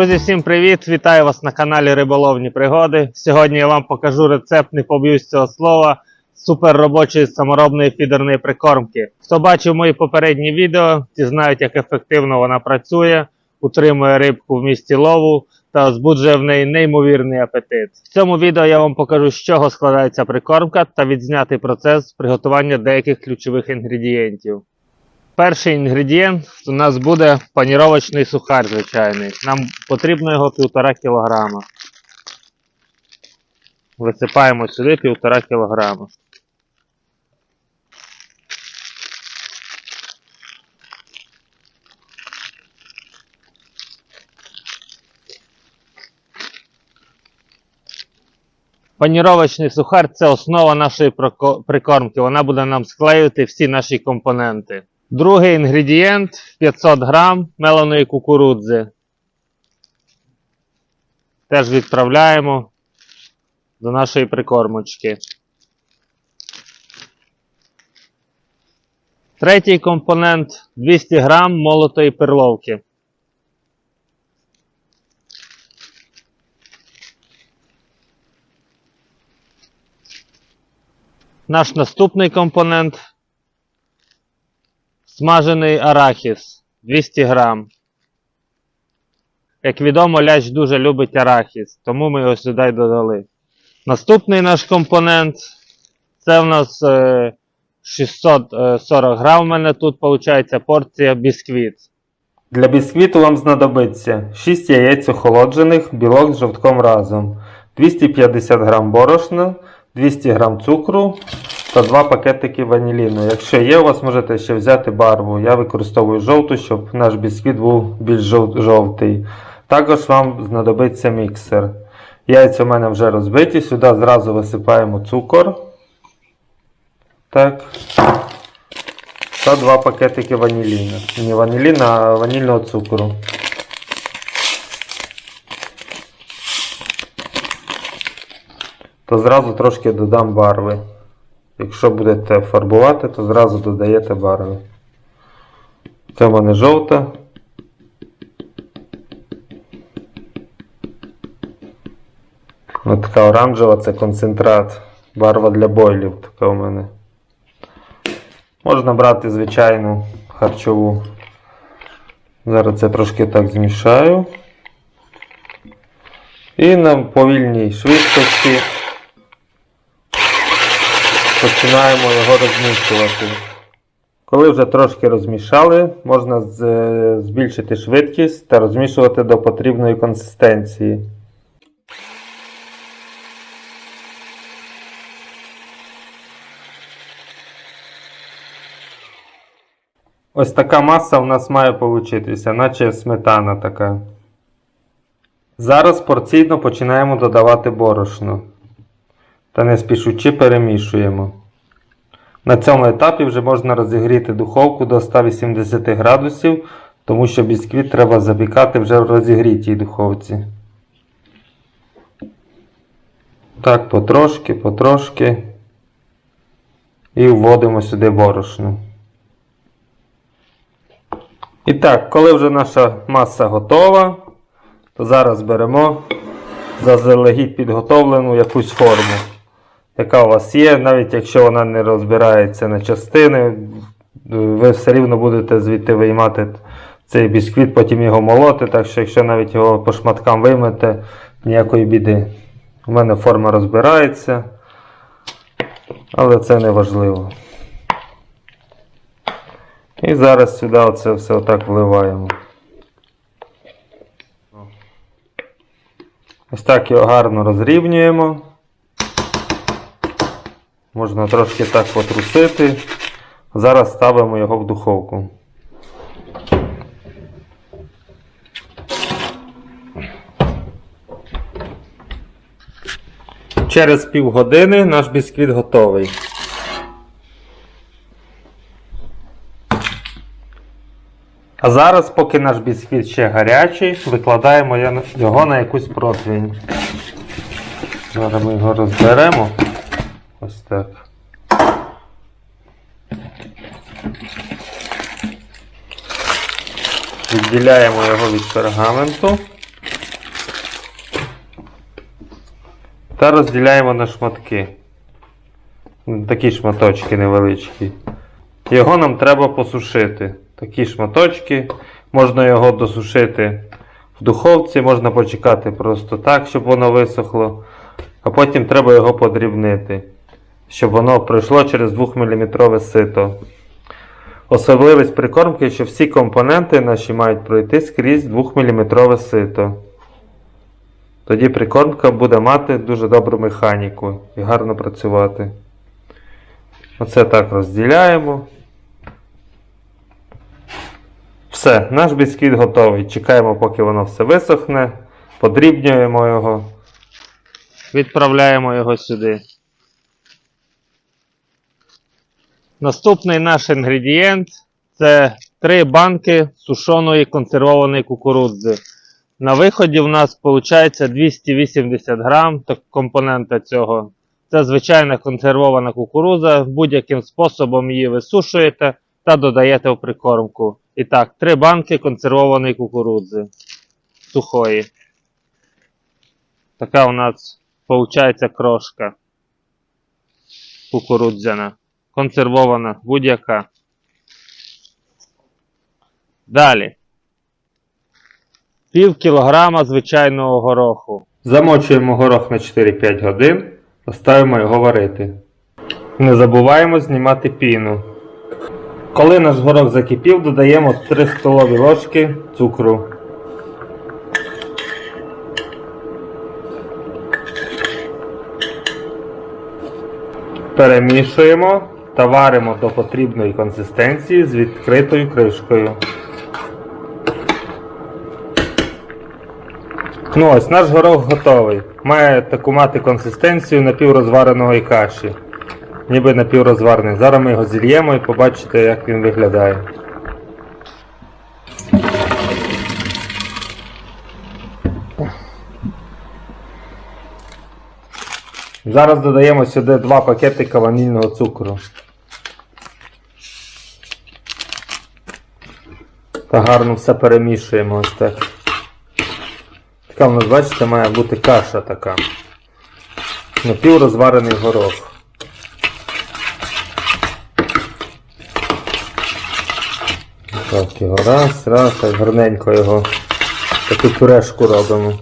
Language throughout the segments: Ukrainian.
Друзі, всім привіт! Вітаю вас на каналі Риболовні Пригоди. Сьогодні я вам покажу рецепт, не поб'юсь цього слова, супер робочої саморобної фідерної прикормки. Хто бачив мої попередні відео, ті знають, як ефективно вона працює, утримує рибку в місті лову та збуджує в неї неймовірний апетит. В цьому відео я вам покажу, з чого складається прикормка та відзнятий процес приготування деяких ключових інгредієнтів. Перший інгредієнт у нас буде паніровочний сухар звичайний. Нам потрібно його 1,5 кг. Висипаємо сюди 1,5 кг. Паніровочний сухар це основа нашої прикормки. Вона буде нам склеювати всі наші компоненти. Другий інгредієнт 500 грам меленої кукурудзи. Теж відправляємо до нашої прикормочки. Третій компонент 200 грам молотої перловки. Наш наступний компонент смажений арахіс 200 грам. Як відомо, лящ дуже любить арахіс, тому ми його сюди додали. Наступний наш компонент це в нас е, 640 грам. У мене тут виходить порція бісквіт. Для бісквіту вам знадобиться 6 яєць охолоджених, білок з жовтком разом, 250 г борошна, 200 г цукру та 2 пакетики ваніліну. Якщо є, у вас можете ще взяти барву. Я використовую жовту, щоб наш бісквіт був більш жовтий. Також вам знадобиться міксер. Яйця у мене вже розбиті, сюди зразу висипаємо цукор. Так. Та два пакетики ваніліну. Не ваніліна, а ванільного цукру. То зразу трошки додам барви. Якщо будете фарбувати, то зразу додаєте барви. Це в мене жовта. Ось така оранжева це концентрат. Барва для бойлів така у мене. Можна брати звичайну харчову. Зараз це трошки так змішаю. І на повільній швидкості починаємо його розмішувати. Коли вже трошки розмішали, можна збільшити швидкість та розмішувати до потрібної консистенції. Ось така маса у нас має получитися, наче сметана така. Зараз порційно починаємо додавати борошно. Та не спішучи перемішуємо. На цьому етапі вже можна розігріти духовку до 180 градусів, тому що бісквіт треба запікати вже в розігрітій духовці. Так, потрошки, потрошки. І вводимо сюди борошно. І так, коли вже наша маса готова, то зараз беремо заздалегідь підготовлену якусь форму, яка у вас є, навіть якщо вона не розбирається на частини, ви все рівно будете звідти виймати цей бісквіт, потім його молоти, так що якщо навіть його по шматкам виймете, ніякої біди. У мене форма розбирається, але це не важливо. І зараз сюди оце все отак вливаємо. Ось так його гарно розрівнюємо. Можна трошки так потрусити. Зараз ставимо його в духовку. Через півгодини наш бісквіт готовий. А зараз, поки наш бісквіт ще гарячий, викладаємо його на якусь противень. Зараз ми його розберемо. Ось. Відділяємо його від пергаменту та розділяємо на шматки. Такі шматочки невеличкі. Його нам треба посушити. Такі шматочки. Можна його досушити в духовці, можна почекати просто так, щоб воно висохло, а потім треба його подрібнити щоб воно пройшло через 2-мм сито. Особливість прикормки, що всі компоненти наші мають пройти скрізь 2-мм сито. Тоді прикормка буде мати дуже добру механіку і гарно працювати. Оце так розділяємо. Все, наш бісквіт готовий. Чекаємо, поки воно все висохне, подрібнюємо його. Відправляємо його сюди. Наступний наш інгредієнт це 3 банки сушеної консервованої кукурудзи. На виході в нас виходить 280 грам компонента цього. Це звичайна консервована кукурудза. Будь-яким способом її висушуєте та додаєте в прикормку. І так, 3 банки консервованої кукурудзи сухої. Така у нас Получається крошка кукурудзяна. Консервована будь-яка. Далі. Пів кілограма звичайного гороху. Замочуємо горох на 4-5 годин, поставимо його варити. Не забуваємо знімати піну. Коли наш горох закипів, додаємо 3 столові ложки цукру. Перемішуємо та варимо до потрібної консистенції з відкритою кришкою. Ну ось наш горох готовий. Має таку мати консистенцію напіврозвареної каші. Ніби напіврозварений. Зараз ми його зільємо і побачите, як він виглядає. Зараз додаємо сюди два пакетика ванільного цукру. Та гарно все перемішуємо ось так. Така в нас, бачите, має бути каша така. Напіврозварений горох. Так, його раз, раз, так гарненько його. Таку пюрешку робимо.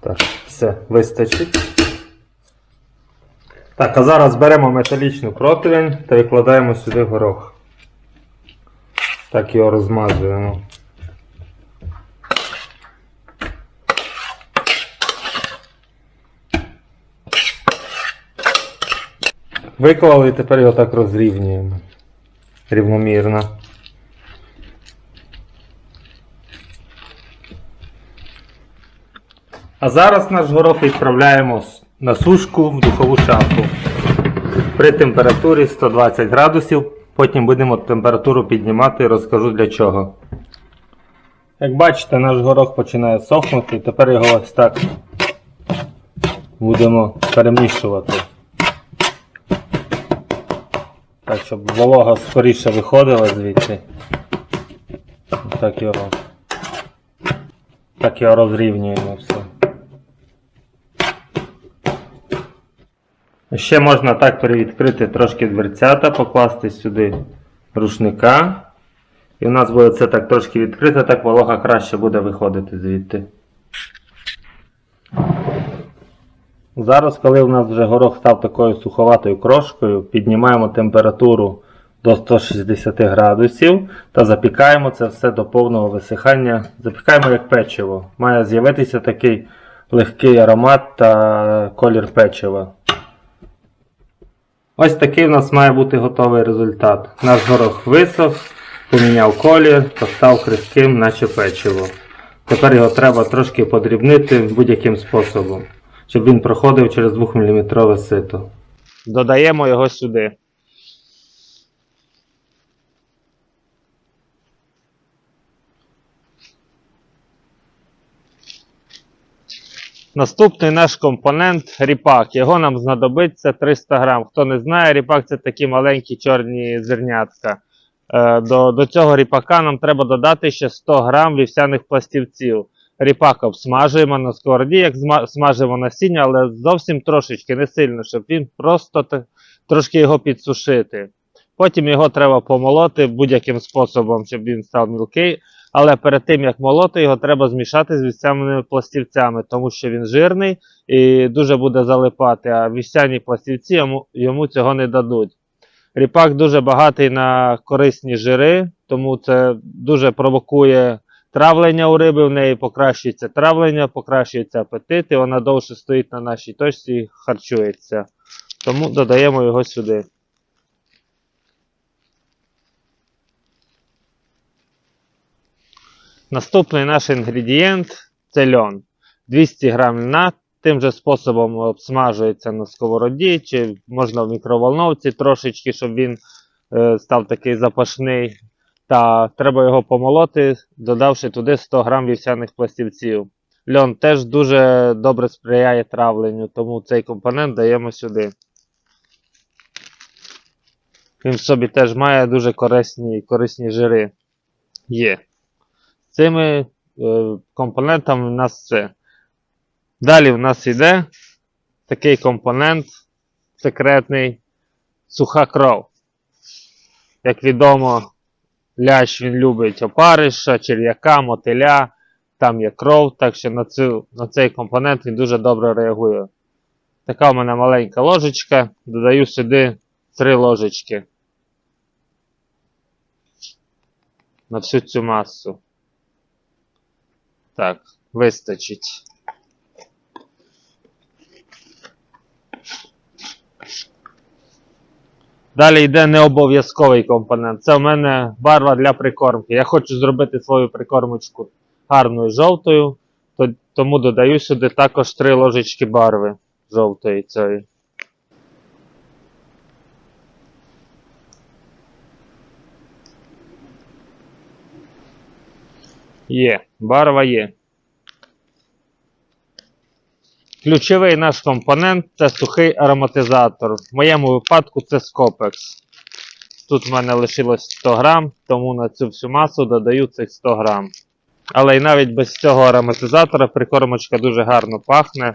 Так, все, вистачить. Так, а зараз беремо металічну противень та викладаємо сюди горох. Так його розмазуємо. Виклали і тепер його так розрівнюємо. Рівномірно. А зараз наш горох відправляємо на сушку в духову шафу. При температурі 120 градусів. Потім будемо температуру піднімати і розкажу для чого. Як бачите, наш горох починає сохнути, тепер його ось так будемо перемішувати. Так, щоб волога скоріше виходила звідси. Так його. Так його розрівнюємо все. Ще можна так перевідкрити трошки дверцята, покласти сюди рушника. І в нас буде це так трошки відкрите, так волога краще буде виходити звідти. Зараз, коли в нас вже горох став такою суховатою крошкою, піднімаємо температуру до 160 градусів та запікаємо це все до повного висихання. Запікаємо як печиво. Має з'явитися такий легкий аромат та колір печива. Ось такий в нас має бути готовий результат. Наш горох висох, поміняв колір та став крихким, наче печиво. Тепер його треба трошки подрібнити будь-яким способом, щоб він проходив через 2-мм сито. Додаємо його сюди. Наступний наш компонент ріпак. Його нам знадобиться 300 грам. Хто не знає, ріпак це такі маленькі чорні зернятка. Е, До, до цього ріпака нам треба додати ще 100 грам вівсяних пластівців. Ріпак обсмажуємо на сковороді, як смажимо насіння, але зовсім трошечки, не сильно, щоб він просто трошки його підсушити. Потім його треба помолоти будь-яким способом, щоб він став мілкий. Але перед тим як молоти, його треба змішати з вівсяними пластівцями, тому що він жирний і дуже буде залипати, а вівсяні пластівці йому, йому цього не дадуть. Ріпак дуже багатий на корисні жири, тому це дуже провокує травлення у риби, в неї покращується травлення, покращується апетит, і вона довше стоїть на нашій точці і харчується. Тому додаємо його сюди. Наступний наш інгредієнт це льон. 200 грам льна. Тим же способом обсмажується на сковороді, чи можна в мікроволновці трошечки, щоб він е, став такий запашний. Та треба його помолоти, додавши туди 100 грам вівсяних пластівців. Льон теж дуже добре сприяє травленню, тому цей компонент даємо сюди. Він в собі теж має дуже корисні, корисні жири. Є. Цими е, компонентами в нас все. Далі в нас йде такий компонент секретний суха кров. Як відомо, лящ він любить опариша, черв'яка, мотиля, там є кров, так що на, цю, на цей компонент він дуже добре реагує. Така у мене маленька ложечка, додаю сюди 3 ложечки на всю цю масу. Так, вистачить. Далі йде необов'язковий компонент. Це в мене барва для прикормки. Я хочу зробити свою прикормочку гарною жовтою, тому додаю сюди також 3 ложечки барви жовтої цієї. Є, барва є. Ключовий наш компонент це сухий ароматизатор. В моєму випадку це Scopex. Тут в мене лишилось 100 грам, тому на цю всю масу додаю цих 100 грам. Але і навіть без цього ароматизатора прикормочка дуже гарно пахне.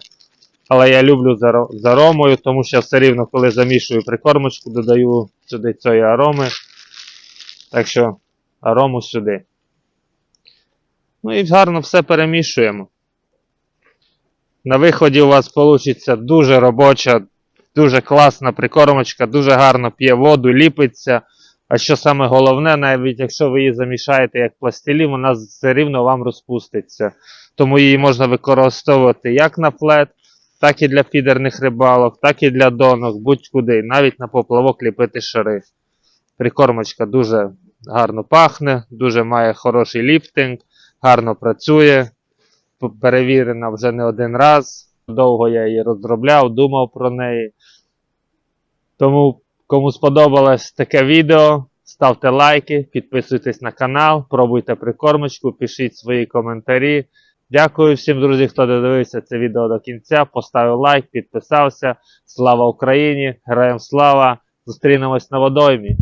Але я люблю з аромою, тому що все рівно, коли замішую прикормочку, додаю сюди цієї ароми. Так що арому сюди. Ну і гарно все перемішуємо. На виході у вас вийде дуже робоча, дуже класна прикормочка, дуже гарно п'є воду, ліпиться. А що саме головне, навіть якщо ви її замішаєте як пластилін, вона все рівно вам розпуститься. Тому її можна використовувати як на флет, так і для фідерних рибалок, так і для донок, будь-куди, навіть на поплавок ліпити шари. Прикормочка дуже гарно пахне, дуже має хороший ліфтинг, гарно працює перевірена вже не один раз. Довго я її розробляв, думав про неї. Тому, кому сподобалось таке відео, ставте лайки, підписуйтесь на канал, пробуйте прикормочку, пишіть свої коментарі. Дякую всім, друзі, хто додивився це відео до кінця. Поставив лайк, підписався. Слава Україні! Героям слава! Зустрінемось на водоймі!